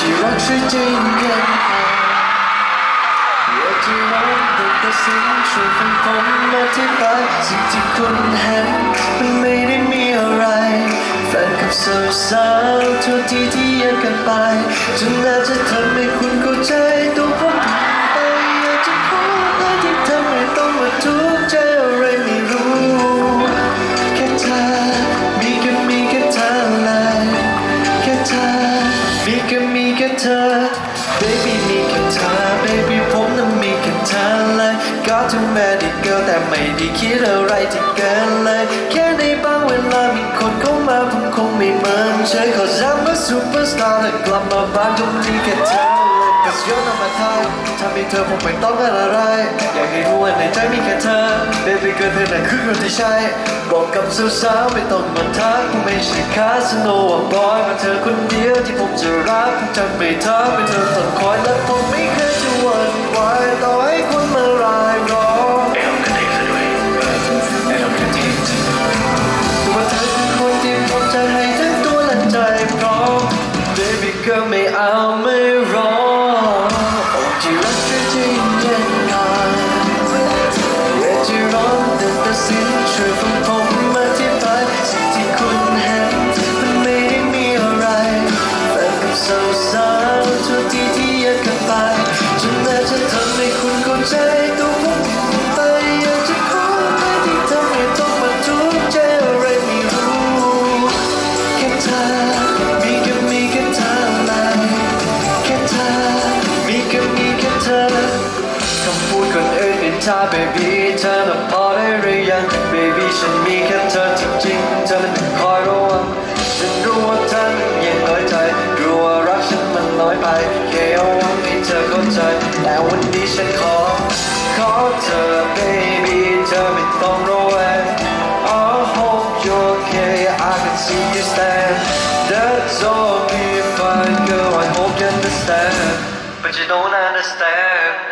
ที่รักใจเย็นๆอยากจะร้องแต่แต่เสียงช่วยฟังผมอธิบายสิ่งที่คุณเห็นมันไม่ได้มีอะไรแฟนกับสาวๆทั่วที่ที่แยกกันไปจนน่าจะทำให้คุณเข้าใจ baby มีแค่เธอ baby ผมนั้นมีแค่เธอเลยก็ถึงแม้ได้เกินแต่ไม่ได้คิดอะไรที่เกินเลย แค่ในบางเวลามีคนเข้ามาผมคงไม่เหมือนเฉย cause I'm a superstar และกลับมาบ้านก็มีแค่เธอเลย cause you're not my type ถ้ามีเธอผมไม่ต้องการอะไร อยากให้รู้ว่าในใจมีแค่เธอ baby เกินเธอนั้นคือคนที่ใช่บอกกับสาวๆไม่ต้องมาทักผมไม่ใช่คาสโนว่าบอยมาเธอคนเดียว จะรักผมจะไม่ท้าไม่เธอต้องคอยและผมไม่เคยจะหวั่นไหวต่อ ช้า baby เธอน่ะพอได้หรือยัง baby ฉันมีแค่เธอจริงๆเธอนั้นคอยระวังฉันรู้ว่าเธอนั้นยังน้อยใจรู้ว่ารักฉันมันน้อยไปแค่เอาหวังให้เธอเข้าใจ แต่วันนี้ฉันขอ ขอเธอ baby เธอไม่ต้องระแวง I hope you're okay I can see you stand That's all be fine girl I hope you understand But you don't understand